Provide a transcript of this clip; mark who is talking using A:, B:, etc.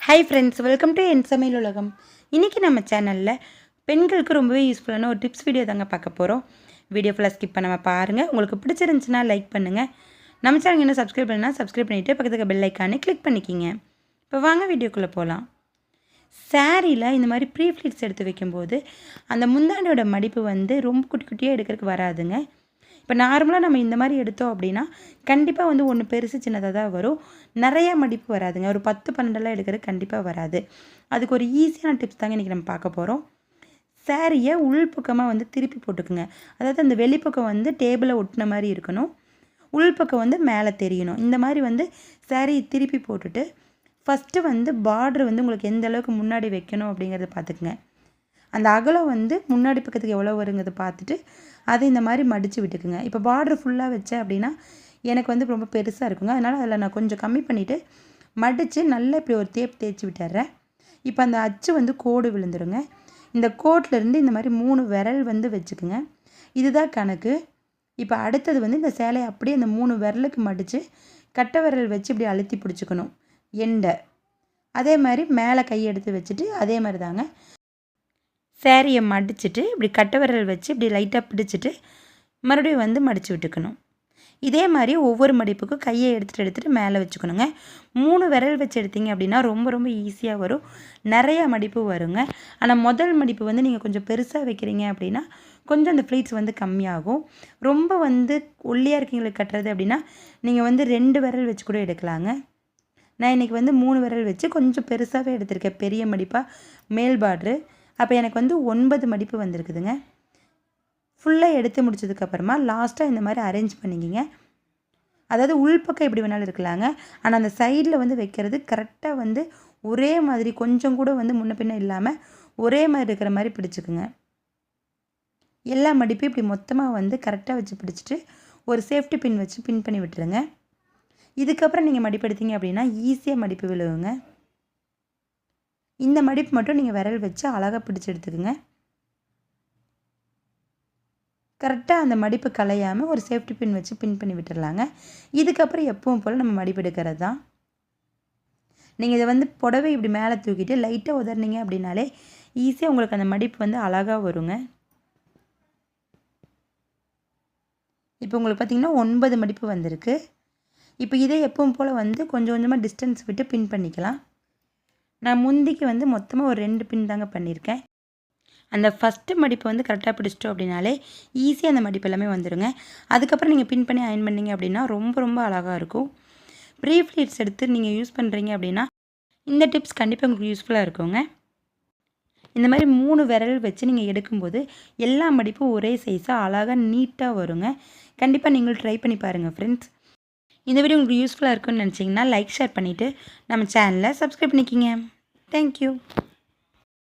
A: Hi friends welcome to என் சமையல் உலகம் இன்றைக்கி நம்ம சேனலில் பெண்களுக்கு ரொம்பவே யூஸ்ஃபுல்லான ஒரு டிப்ஸ் வீடியோ தாங்க பார்க்க போகிறோம் வீடியோ ஃபுல்லாக ஸ்கிப் பண்ணாமல் பாருங்கள் உங்களுக்கு பிடிச்சிருந்துச்சுன்னா லைக் பண்ணுங்கள் நம்ம சேனல் இன்னும் சப்ஸ்கிரைப் பண்ணால் சப்ஸ்கிரைப் பண்ணிவிட்டு பக்கத்துக்கு பெல் ஐக்கானே கிளிக் பண்ணிக்கிங்க. இப்போ வாங்க வீடியோக்குள்ளே போகலாம் சாரியில் இந்த மாதிரி ப்ரீ ஃப்ளீட்ஸ் எடுத்து வைக்கும்போது அந்த முந்தாண்டியோட மடிப்பு வந்து ரொம்ப குட்டி குட்டியாக எடுக்கிறதுக்கு வராதுங்க. இப்போ நார்மலாக நம்ம இந்த மாதிரி எடுத்தோம் அப்படின்னா கண்டிப்பாக வந்து ஒன்று பெருசு சின்னதாக தான் வரும். நிறையா மடிப்பு வராதுங்க. ஒரு பத்து பன்னெண்டெல்லாம் எடுக்கிறது கண்டிப்பாக வராது. அதுக்கு ஒரு ஈஸியான டிப்ஸ் தாங்க இன்றைக்கி நம்ம பார்க்க போகிறோம் சாரியை உள்பக்கமாக வந்து திருப்பி போட்டுக்குங்க. அதாவது அந்த வெளிப்பக்கம் வந்து டேபிளை ஒட்டின மாதிரி இருக்கணும். உள்பக்கம் வந்து மேலே தெரியணும். இந்த மாதிரி வந்து சேரீயை திருப்பி போட்டுட்டு ஃபஸ்ட்டு வந்து பார்டர் வந்து உங்களுக்கு எந்த அளவுக்கு முன்னாடி வைக்கணும் அப்படிங்கிறத பார்த்துக்குங்க. அந்த அகலம் வந்து முன்னாடி பக்கத்துக்கு எவ்வளோ வருங்கிறத பார்த்துட்டு அதை இந்த மாதிரி மடித்து விட்டுக்குங்க. இப்போ பார்டர் ஃபுல்லாக வச்சேன் அப்படின்னா எனக்கு வந்து ரொம்ப பெருசாக இருக்குங்க. அதனால் அதில் நான் கொஞ்சம் கம்மி பண்ணிவிட்டு மடித்து நல்லா இப்படி ஒரு தேப் தேய்ச்சி விட்டுறேன். இப்போ அந்த அச்சு வந்து கோடு விழுந்துருங்க. இந்த கோட்லேருந்து இந்த மாதிரி மூணு விரல் வந்து வச்சுக்குங்க. இதுதான் கணக்கு. இப்போ அடுத்தது வந்து இந்த சேலையை அப்படியே இந்த மூணு விரலுக்கு மடித்து கட்டை விரல் வச்சு இப்படி அழுத்தி பிடிச்சிக்கணும். எண்டை. அதே மாதிரி மேலே கை எடுத்து வச்சுட்டு அதே மாதிரி தாங்க. சேரீயை மடிச்சுட்டு இப்படி கட்டை விரல் வச்சு இப்படி லைட்டாக பிடிச்சிட்டு மறுபடியும் வந்து மடித்து விட்டுக்கணும். இதே மாதிரி ஒவ்வொரு மடிப்புக்கும் கையை எடுத்துகிட்டு எடுத்துகிட்டு மேலே வச்சுக்கணுங்க. மூணு விரல் வச்சு எடுத்தீங்க அப்படின்னா ரொம்ப ரொம்ப ஈஸியாக வரும். நிறையா மடிப்பு வருங்க. ஆனால் முதல் மடிப்பு வந்து நீங்கள் கொஞ்சம் பெருசாக வைக்கிறீங்க அப்படின்னா கொஞ்சம் அந்த ஃப்ளீட்ஸ் வந்து கம்மியாகும். ரொம்ப வந்து ஒல்லியாக இருக்கீங்களுக்கு கட்டுறது அப்படின்னா நீங்கள் வந்து ரெண்டு விரல் வச்சு கூட எடுக்கலாங்க. நான் இன்றைக்கி வந்து மூணு விரல் வச்சு கொஞ்சம் பெருசாகவே எடுத்திருக்கேன். பெரிய மடிப்பாக மேல் பார்ட்ரு அப்போ எனக்கு வந்து ஒன்பது மடிப்பு வந்திருக்குதுங்க. ஃபுல்லாக எடுத்து முடிச்சதுக்கப்புறமா லாஸ்ட்டாக இந்த மாதிரி அரேஞ்ச் பண்ணிக்கிங்க. அதாவது உள்பக்கம் எப்படி வேணாலும் இருக்கலாங்க. ஆனால் அந்த சைடில் வந்து வைக்கிறது கரெக்டாக வந்து ஒரே மாதிரி கொஞ்சம் கூட வந்து முன்ன பின்ன இல்லாமல் ஒரே மாதிரி இருக்கிற மாதிரி பிடிச்சிக்குங்க. எல்லா மடிப்பையும் இப்படி மொத்தமாக வந்து கரெக்டாக வச்சு பிடிச்சிட்டு ஒரு சேஃப்டி பின் வச்சு பின் பண்ணி விட்டுருங்க. இதுக்கப்புறம் நீங்கள் மடிப்பு எடுத்தீங்க அப்படின்னா ஈஸியாக மடிப்பு விழுவுங்க. இந்த மடிப்பு மட்டும் நீங்கள் விரல் வச்சு அழகாக பிடிச்சி எடுத்துக்கோங்க. கரெக்டாக அந்த மடிப்பு கலையாமல் ஒரு சேஃப்டி பின் வச்சு பின் பண்ணி விட்டுடலாங்க இதுக்கப்புறம் எப்பவும் போல் நம்ம மடிப்பு எடுக்கிறது தான் நீங்கள் இதை வந்து புடவை இப்படி மேலே தூக்கிட்டு லைட்டாக உதறினீங்க அப்படின்னாலே ஈஸியாக உங்களுக்கு அந்த மடிப்பு வந்து அழகாக வருங்க. இப்போ உங்களுக்கு பார்த்திங்கன்னா ஒன்பது மடிப்பு வந்திருக்கு. இப்போ இதே எப்பவும் போல் வந்து கொஞ்சம் கொஞ்சமாக டிஸ்டன்ஸ் விட்டு பின் பண்ணிக்கலாம். நான் முந்திக்கு வந்து மொத்தமாக ஒரு ரெண்டு பின் தாங்க பண்ணியிருக்கேன். அந்த ஃபஸ்ட்டு மடிப்பை வந்து கரெக்டாக பிடிச்சிட்டோம் அப்படின்னாலே ஈஸியாக அந்த மடிப்பு எல்லாமே வந்துடுங்க அதுக்கப்புறம் நீங்கள் பின் பண்ணி அயன் பண்ணிங்க அப்படின்னா ரொம்ப ரொம்ப அழகாக இருக்கும். ப்ரீ ஃப்ளீட்ஸ் எடுத்து நீங்கள் யூஸ் பண்ணுறீங்க அப்படின்னா இந்த டிப்ஸ் கண்டிப்பாக உங்களுக்கு யூஸ்ஃபுல்லாக இருக்குங்க. இந்த மாதிரி மூணு விரல் வச்சு நீங்கள் எடுக்கும்போது எல்லா மடிப்பும் ஒரே சைஸாக அழகாக நீட்டாக வருங்க. கண்டிப்பாக நீங்கள் ட்ரை பண்ணி பாருங்கள் ஃப்ரெண்ட்ஸ் இந்த வீடியோ உங்களுக்கு யூஸ்ஃபுல்லாக இருக்குன்னு நினச்சிங்கன்னா லைக் ஷேர் பண்ணிவிட்டு நம்ம சேனலை சப்ஸ்கிரைப் பண்ணிக்கிங்க. தேங்க்யூ